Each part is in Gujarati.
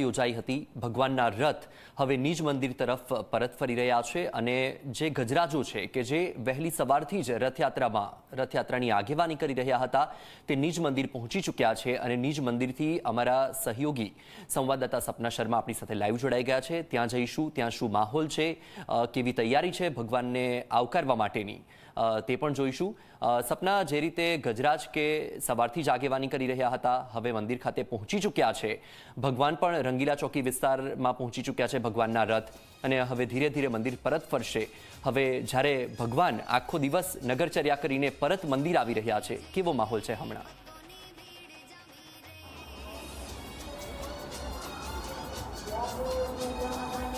યોજાઈ હતી. ભગવાનના રથ હવે નિજ મંદિર તરફ પરત ફરી રહ્યા છે અને જે ગજરાજો છે કે જે વહેલી સવારથી જ રથયાત્રામાં, રથયાત્રાની આગેવાની કરી રહ્યા હતા, તે નિજ મંદિર પહોંચી ચૂક્યા છે અને નિજ મંદિરથી અમારા સહયોગી સંવાદદાતા સપના શર્મા આપણી સાથે લાઈવ જોડાઈ ગયા છે. ત્યાં જઈશું, ત્યાં શું માહોલ છે કેવી તૈયારી છે, ભગવાનને આવકારવા માટેની. તે પણ જોઈશું. સપના જે રીતે ગજરાજ કે સવારથી જ આગેવાની કરી રહ્યા હતા, હવે મંદિર ખાતે પહોંચી ચૂક્યા છે. ભગવાન પણ રંગીલા ચોકી વિસ્તારમાં પહોંચી ચૂક્યા છે ભગવાનના રથ. અને હવે ધીરે ધીરે મંદિર પરત ફરશે. હવે જ્યારે ભગવાન આખો દિવસ નગરચર્યા કરીને પરત મંદિર આવી રહ્યા છે, કેવો માહોલ છે હમણાં? બિલકુલ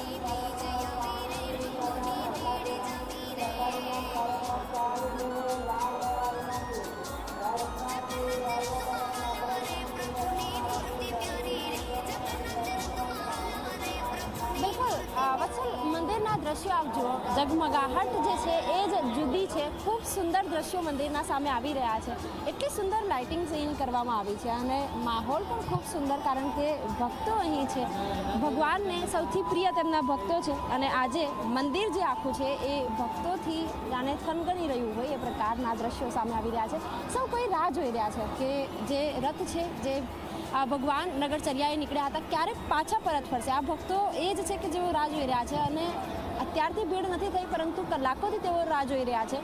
દ્રશ્યો આપ જુઓ ઝગમગાહટ જે છે એ જ જુદી છે. ખૂબ સુંદર દ્રશ્યો મંદિરના સામે આવી રહ્યા છે. એટલી સુંદર લાઇટિંગ અહીં કરવામાં આવી છે અને માહોલ પણ ખૂબ સુંદર કારણ કે ભક્તો અહીં છે. ભગવાનને સૌથી પ્રિય તેમના ભક્તો છે અને આજે મંદિર જે આખું છે એ ભક્તોથી જાણે થનગણી રહ્યું હોય એ પ્રકારના દ્રશ્યો સામે આવી રહ્યા છે. સૌ કોઈ રાહ જોઈ રહ્યા છે કે જે રથ છે, જે આ ભગવાન નગરચર્યાએ નીકળ્યા હતા, ક્યારેક પાછા પરત ફરશે. આ ભક્તો એ જ છે કે જેઓ રાહ જોઈ રહ્યા છે અને અત્યારથી ભીડ નથી થઈ, પરંતુ કલાકોથી તેઓ રાહ જોઈ રહ્યા છે.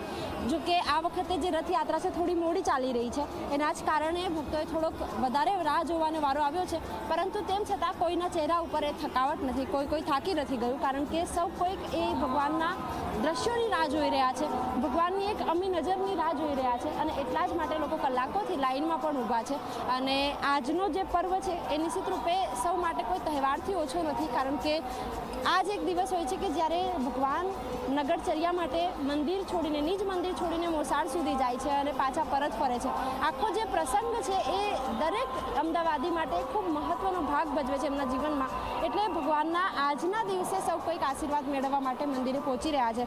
જો કે આ વખતે જે રથયાત્રા છે, થોડી મોડી ચાલી રહી છે. એના જ કારણે ભક્તોએ થોડોક વધારે રાહ જોવાનો વારો આવ્યો છે. પરંતુ તેમ છતાં કોઈના ચહેરા ઉપર એ થકાવટ નથી, કોઈ કોઈ થાકી નથી ગયું, કારણ કે સૌ કોઈક એ ભગવાનના દ્રશ્યોની રાહ જોઈ રહ્યા છે. ભગવાનની એક અમી નજરની રાહ જોઈ રહ્યા છે અને એટલા જ માટે લોકો કલાકોથી લાઇનમાં પણ ઊભા છે. અને આજનો જે પર્વ છે, એ નિશ્ચિત રૂપે સૌ માટે કોઈ તહેવારથી ઓછો નથી, કારણ કે આ જ એક દિવસ હોય છે કે જ્યારે ભગવાન નગરચર્યા માટે મંદિર છોડીને, નિજ મંદિર છોડીને મોસાળ સુધી જાય છે અને પાછા પરત ફરે છે. આખો જે પ્રસંગ છે એ દરેક અમદાવાદી માટે ખૂબ મહત્ત્વનો ભાગ ભજવે છે એમના જીવનમાં. એટલે ભગવાનના આજના દિવસે સૌ કોઈક આશીર્વાદ મેળવવા માટે મંદિરે પહોંચી રહ્યા છે.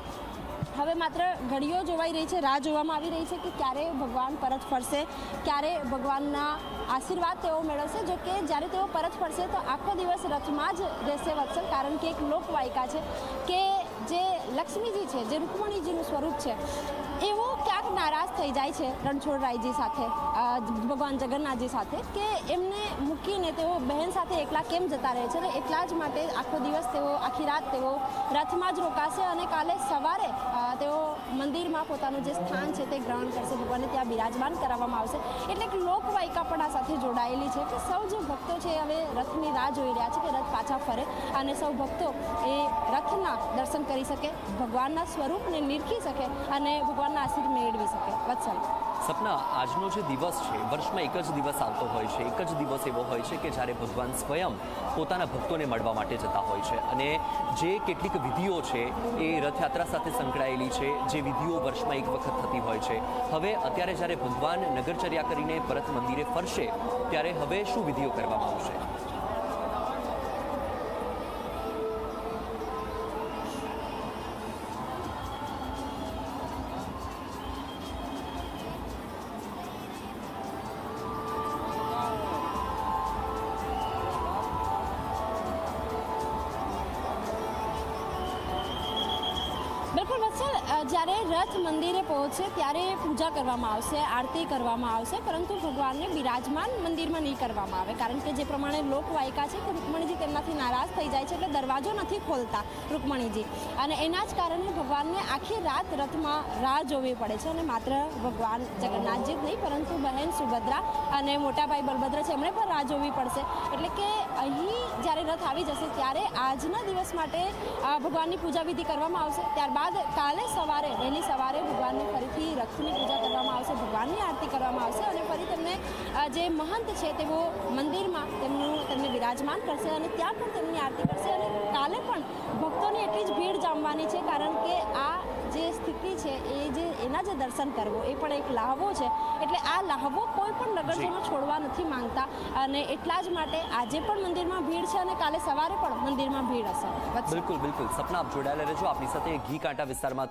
હવે માત્ર ઘડીઓ જોવાઈ રહી છે, રાહ જોવામાં આવી રહી છે કે ક્યારે ભગવાન પરત ફરશે, ક્યારે ભગવાનના આશીર્વાદ તેઓ મેળવશે. જો કે જ્યારે તેઓ પરત ફરશે તો આખો દિવસ રથમાં જ રહેશે વત્સલ, કારણ કે એક લોકવાયકા છે કે જે લક્ષ્મીજી છે, જે રૂકમણીજીનું સ્વરૂપ છે. એવો ક્યાંક નારાજ થઈ જાય છે રણછોડરાયજી સાથે ભગવાન જગન્નાથજી સાથે કે એમને મૂકીને તેઓ બહેન સાથે એકલા કેમ જતા રહે છે અને એટલા જ માટે આખો દિવસ તેઓ, આખી રાત તેઓ રથમાં જ રોકાશે અને કાલે સવારે તેઓ મંદિરમાં પોતાનું જે સ્થાન છે તે ગ્રહણ કરશે, ભગવાનને ત્યાં બિરાજમાન કરાવવામાં આવશે. એટલે એક લોકવાયકા પણ આ સાથે જોડાયેલી છે કે સૌ જે ભક્તો છે હવે રથની રાહ જોઈ રહ્યા છે કે રથ પાછા ફરે અને સૌ ભક્તો એ રથના દર્શન કરી શકે, ભગવાનના સ્વરૂપને નિરખી શકે અને ભગવાનના આશીર્વાદ મેળવી શકે. વત્સલ સપના, આજનો જે દિવસ છે, વર્ષમાં એક જ દિવસ આવતો હોય છે, એક જ દિવસ એવો હોય છે કે જ્યારે ભગવાન સ્વયં પોતાના ભક્તોને મળવા માટે જતા હોય છે. અને જે કેટલીક વિધિઓ છે, એ રથયાત્રા સાથે સંકળાયેલી છે, જે વિધિઓ વર્ષમાં એક વખત થતી હોય છે. હવે અત્યારે જ્યારે ભગવાન નગરચર્યા કરીને પરત મંદિરે ફરશે, ત્યારે હવે શું વિધિઓ કરવામાં આવશે? બિલકુલ વત્સલ જ્યારે રથ મંદિરે પહોંચશે ત્યારે પૂજા કરવામાં આવશે, આરતી કરવામાં આવશે, પરંતુ ભગવાનને બિરાજમાન મંદિરમાં નહીં કરવામાં આવે. કારણ કે જે પ્રમાણે લોકવાયકા છે કે રૂકમણીજી તેમનાથી નારાજ થઈ જાય છે, એટલે દરવાજો નથી ખોલતા રૂકમણીજી. અને એના જ કારણે ભગવાનને આખી રાત રથમાં રાહ જોવી પડે છે અને માત્ર ભગવાન જગન્નાથજી જ નહીં, પરંતુ બહેન સુભદ્રા અને મોટાભાઈ બલભદ્ર છે, એમણે પણ રાહ જોવી પડશે. એટલે કે અહીં જ્યારે રથ આવી જશે ત્યારે આજના દિવસ માટે ભગવાનની પૂજા વિધિ કરવામાં આવશે. ત્યારબાદ કાલે સવારે, વહેલી સવારે ભગવાનને ફરીથી રથની પૂજા કરવામાં આવશે, ભગવાનની આરતી કરવામાં આવશે અને ફરી તેમને જે મહંત છે તેઓ મંદિરમાં તેમનું, તેમને બિરાજમાન કરશે અને ત્યાં પણ તેમની આરતી કરશે અને કાલે પણ ભક્તોની એટલી જ ભીડ જામવાની છે કારણ કે આ જે સ્થિતિ છે એ જે એના જે દર્શન કરવો એ પણ એક લાહવો છે. એટલે આ લાહવો કોઈ પણ નગરજનો છોડવા નથી માંગતા. અને એટલા જ માટે આજે પણ મંદિરમાં ભીડ છે અને કાલે સવારે પણ મંદિરમાં ભીડ હશે. બિલકુલ બિલકુલ. સપના આપ જોડાયેલા રહેજો. આપની સાથે ઘી કાંટા વિસ્તારમાં